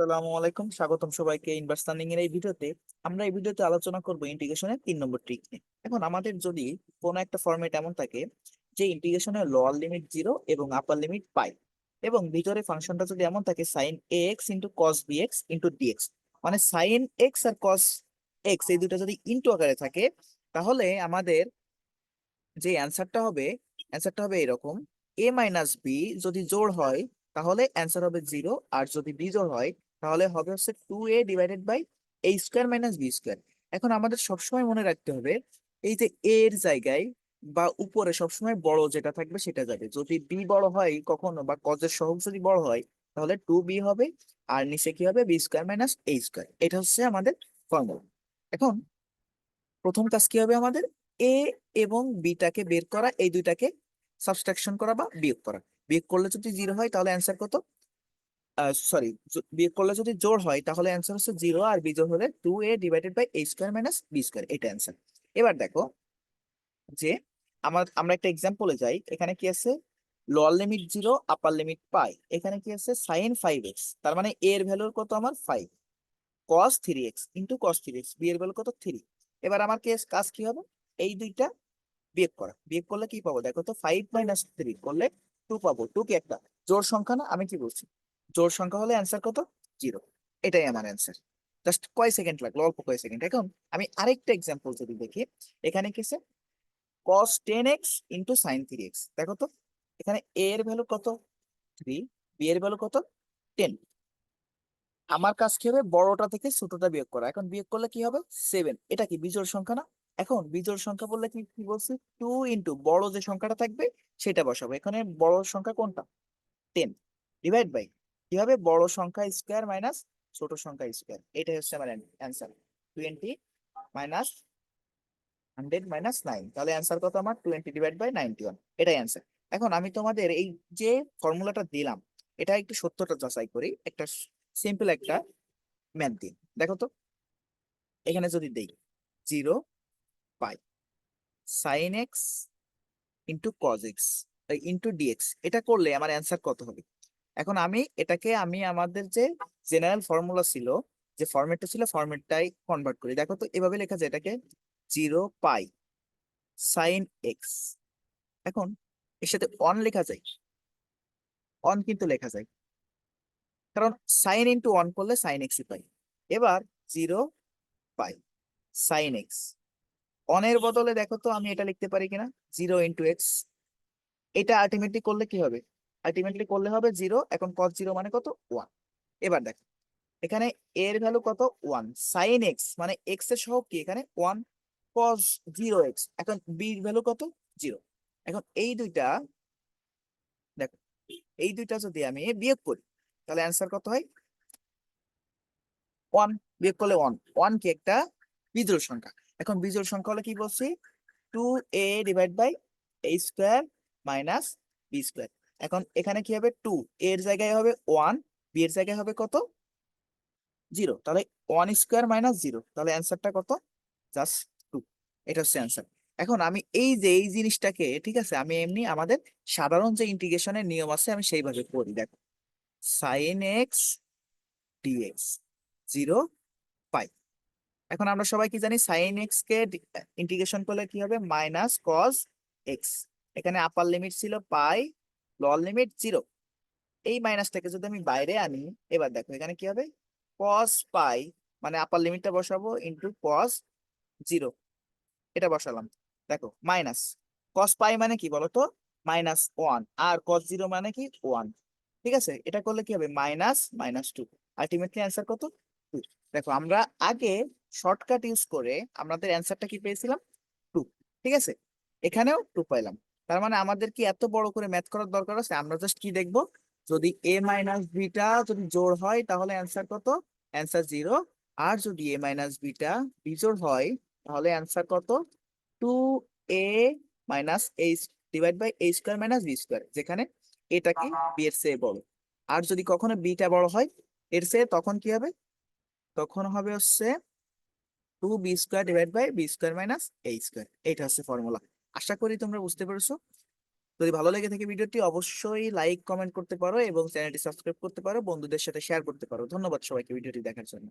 আসসালামু আলাইকুম। স্বাগতম সবাইকে এর এই ভিডিওতে। আমরা এই ভিডিওতে আলোচনা করব ইন্টিগ্রেশনের তিন নম্বর ট্রিক এখন আমাদের যদি একটা ফরম্যাট এমন থাকে যে ইন্টিগ্রেশনের লোয়ার লিমিট এবং আপার লিমিট পাই এবং ভিতরে ফাংশনটা যদি এমন থাকে সাইন এক্স মানে আর কস এক্স এই দুটো যদি ইন্টু আকারে থাকে, তাহলে আমাদের যে অ্যান্সারটা হবে অ্যান্সারটা হবে এরকম। এ মাইনাস বি যদি জোড় হয়, তাহলে অ্যান্সার হবে জিরো আর যদি বিজোড় হয় তাহলে হবে হচ্ছে two A divided by A square minus B square এখন আমাদের সবসময় মনে রাখতে হবে, এই যে এ এর জায়গায় বা উপরে সবসময় বড় যেটা থাকবে সেটা যাবে। যদি বি বড় হয় কখনো বা কজের সহগ যদি বড় হয়, তাহলে টু বি হবে আর নিচে কি হবে? B square minus A square এটা হচ্ছে আমাদের ফর্মুলা এখন প্রথম কাজ কি হবে আমাদের? এ এবং বিটাকে বের করা, এই দুইটাকে সাবস্ট্রাকশন করা বা বিয়োগ করা। বিয়োগ করলে যদি জিরো হয় তাহলে অ্যান্সার কত? সরি বিয়োগ করলে যদি জোর হয়, তাহলে অ্যান্সার হচ্ছে জিরো আর বিজোড় হলে two A divided by A square minus B square এটা অ্যান্সার এবার দেখো যে আমার, আমরা একটা এক্সাম্পলে যাই, এখানে কি আছে? Lower limit zero upper limit pi এখানে কি আছে? সাইন ফাইভ এক্স তার মানে এ এর ভ্যালুর কত আমার? Five cos three X into cos three X B এর ভ্যালু কত? থ্রি এবার আমার কেস কাজ কি হবে? এই দুইটা বিয়োগ করা, বিয়োগ করলে কি পাবো? দেখো তো ফাইভ মাইনাস থ্রি করলে টু পাবো টু কি একটা জোর সংখ্যা না, আমি কি বলছি? জোর সংখ্যা হলে অ্যান্সার কত? জিরো এটাই আমার অ্যান্সার জাস্ট কয় সেকেন্ড লাগল? অল্প কয় সেকেন্ড এখন আমি আরেকটা এক্সাম্পল যদি দেখি, এখানে কি আছে? Cos ten X into sine three X দেখো তো, এখানে এ এর ভ্যালু কত? থ্রি বি এর ভ্যালু কত? টেন আমার কাজ কি হবে? বড়টা থেকে ছোটটা বিয়োগ করা। এখন বিয়োগ করলে কি হবে? সেভেন এটা কি বিজোড় সংখ্যা না? এখন বিজোড় সংখ্যা বললে কি কি বলছি? টু ইন্টু বড় যে সংখ্যাটা থাকবে, সেটা বসাবো। এখানে বড় সংখ্যা কোনটা? টেন ডিভাইড বাই কি হবে? বড় সংখ্যা স্কোয়ার মাইনাস ছোট সংখ্যা স্কোয়ার এটাই হচ্ছে আমার answer twenty minus hundred minus nine তাহলে অ্যান্সার কত আমার? Twenty divide by ninety one এটাই অ্যান্সার এখন আমি তোমাদের এই যে ফর্মুলাটা দিলাম, এটা একটু সত্যটা যাচাই করি। একটা সিম্পল একটা ম্যাথ দিন দেখো তো। এখানে যদি দেই zero pi sine X into cos X into dx এটা করলে আমার অ্যান্সার কত হবে? এখন আমি এটাকে আমি আমাদের যে জেনারেল ফর্মুলা ছিল, যে ফরম্যাটটা ছিল ফরম্যাটটাই কনভার্ট করি। দেখো তো এভাবে লেখা যায় এটাকে জিরো পাই সাইন এক্স এখন এর সাথে অন লেখা যায়। অন কিন্তু লেখা যায়। কারণ সাইন ইন্টু অন করলে সাইন এক্সই পাই। এবার জিরো পাই সাইন এক্স অনের বদলে দেখো তো আমি এটা লিখতে পারি কিনা? জিরো ইন্টু এক্স এটা আলটিমেটলি করলে কি হবে? আলটিমেটলি করলে হবে জিরো এখন কস জিরো মানে কত? ওয়ান এবার দেখো, এখানে এর ভ্যালু কত? ওয়ান সাইন এক্স মানে এক্সের সহগ কি এখানে? ওয়ান কস জিরো এক্স এখন বির ভ্যালু কত? জিরো এখন এই দুইটা, দেখো, এই দুইটা যদি আমি বিয়োগ করি, তাহলে অ্যান্সার কত হয়? ওয়ান বিয়োগ করলে ওয়ান ওয়ান কি একটা বিজোড় সংখ্যা। এখন বিজোড় সংখ্যা হলে কি বলছি? Two A divide by A square minus B square এখন এখানে কি হবে? টু এর জায়গায় হবে ওয়ান বি এর জায়গায় হবে কত? জিরো তাহলে ওয়ান স্কোয়ার মাইনাস জিরো তাহলে অ্যান্সারটা কত? জাস্ট টু এটা হচ্ছে অ্যান্সার এখন আমি এই যে, এই জিনিসটাকে, ঠিক আছে? আমি এমনি আমাদের সাধারণ যে ইন্টিগ্রেশনের নিয়ম আছে, আমি সেইভাবে করি। দেখো। Sine X dx zero pi এখন আমরা সবাই কি জানি? সাইন এক্স কে ইন্টিগ্রেশন করলে কি হবে? মাইনাস কস এক্স এখানে আপার লিমিট ছিল পাই লোয়ার লিমিট জিরো। এই মাইনাসটাকে যদি আমি বাইরে আনি, এবার দেখো এখানে কি হবে? কস পাই মানে আপার লিমিটটা বসাবো ইন্টু কস জিরো এটা বসালাম। দেখো মাইনাস কস পাই মানে কি বলতো? মাইনাস ওয়ান আর কস জিরো মানে কি? ওয়ান ঠিক আছে? এটা করলে কি হবে? Minus minus two ultimately answer কত? টু দেখো, আমরা আগে শর্টকাট ইউজ করে আমাদের অ্যান্সারটা কি পেয়েছিলাম? টু ঠিক আছে? এখানেও টু পাইলাম। তার মানে আমাদের কি এত বড় করে ম্যাথ করার দরকার আছে, আমরা জাস্ট কি দেখব? যদি এ মাইনাস বিটা যদি জোড় হয়, তাহলে অ্যান্সার কত? অ্যান্সার জিরো আর যদি এ মাইনাস বিটা বিজোড় হয়, তাহলে অ্যান্সার কত? Two A minus A divide by A square minus B square যেখানে এটা কি? বি এর চেয়ে বড়। আর যদি কখনো বিটা বড় হয়, এর চেয়ে তখন কি হবে? তখন হবে হচ্ছে two B square divide by B square minus A square এইটা হচ্ছে ফর্মুলা আশা করি তোমরা বুঝতে পেরেছ। যদি ভালো লেগে থাকে ভিডিওটি, অবশ্যই লাইক কমেন্ট করতে পারো এবং চ্যানেলটি সাবস্ক্রাইব করতে পারো, বন্ধুদের সাথে শেয়ার করতে পারো। ধন্যবাদ সবাইকে ভিডিওটি দেখার জন্য।